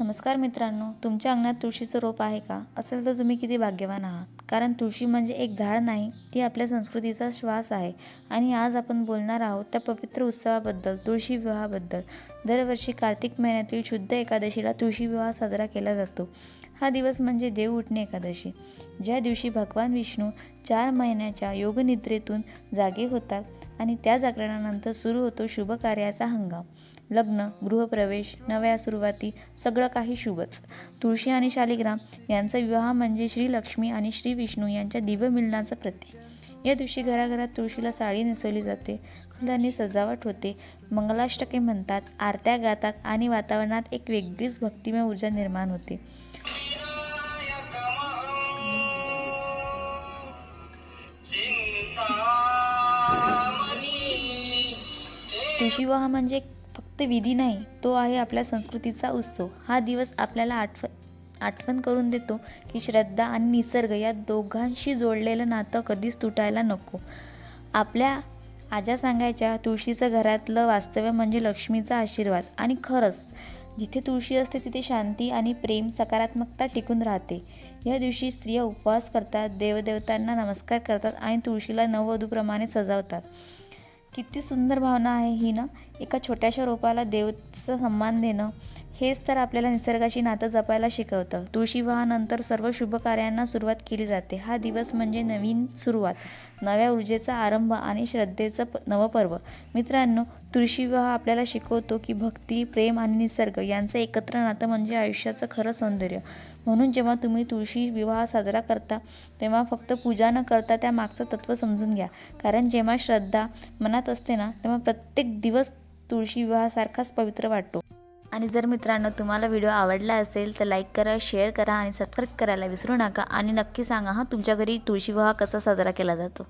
नमस्कार मित्रांनो तुमच्या अंगणात तुळशीचं रोप आहे का? असेल तर तुम्ही किती भाग्यवान आहात? कारण तुळशी म्हणजे एक झाड नाही ती आपल्या संस्कृतीचा श्वास आहे. आणि आज आपण बोलणार आहोत त्या पवित्र उत्सवाबद्दल तुळशी विवाहाबद्दल. दरवर्षी कार्तिक महिन्यातील शुद्ध एकादशीला तुळशी विवाह साजरा केला जातो. हा दिवस म्हणजे देव उठणे एकादशी. ज्या दिवशी भगवान विष्णू चार महिन्याच्या योगनिद्रेतून जागे होतात आणि त्या जागरणानंतर सुरू होतो शुभ कार्याचा हंगाम. लग्न गृहप्रवेश नव्या सुरुवाती सगळं काही शुभच. तुळशी आणि शालिग्राम यांचा विवाह म्हणजे श्री लक्ष्मी आणि श्री विष्णू यांच्या दिव्य मिलनाचं प्रतीक. या दिवशी घराघरात तुळशीला साडी नेसवली जाते. फुलांनी सजावट होते. मंगलाष्टके म्हणतात आरत्या गातात आणि वातावरणात एक वेगळीच भक्तिमय ऊर्जा निर्माण होते. तुळशी विवाह म्हणजे फक्त विधी नाही तो आहे आपल्या संस्कृतीचा उत्सव. हा दिवस आपल्याला आठव आठवण करून देतो की श्रद्धा आणि निसर्ग या दोघांशी जोडलेलं नातं कधीच तुटायला नको. आपल्या आज्या सांगायच्या तुळशीचं घरातलं वास्तव्य म्हणजे लक्ष्मीचा आशीर्वाद. आणि खरंच जिथे तुळशी असते तिथे शांती आणि प्रेम सकारात्मकता टिकून राहते. या दिवशी स्त्रिया उपवास करतात देवदेवतांना नमस्कार करतात आणि तुळशीला नववधूप्रमाणे सजावतात. किती सुंदर भावना आहे ही ना? एका छोट्याशा रोपाला देवचं सन्मान देणं हेच तर आपल्याला निसर्गाशी नातं जपायला शिकवतं. तुळशी विवाहानंतर सर्व शुभ कार्यांना सुरुवात केली जाते. हा दिवस म्हणजे नवीन सुरुवात. नव्या ऊर्जेचा आरंभ आणि श्रद्धेचं प नवपर्व मित्रांनो तुळशी विवाह आपल्याला शिकवतो की भक्ती प्रेम आणि निसर्ग यांचं एकत्र नातं म्हणजे आयुष्याचं खरं सौंदर्य. म्हणून जेव्हा तुम्ही तुळशी विवाह साजरा करता तेव्हा फक्त पूजा न करता त्या मागचं तत्त्व समजून घ्या. कारण जेव्हा श्रद्धा मनात असते ना तेव्हा प्रत्येक दिवस तुळशी विवाहासारखाच पवित्र वाटतो. आणि जर मित्रांनो तुम्हाला व्हिडिओ आवडला असेल तर लाईक करा शेअर करा आणि सबस्क्राईब करायला विसरू नका. आणि नक्की सांगा हां तुमच्या घरी तुळशी विवाह कसा साजरा केला जातो?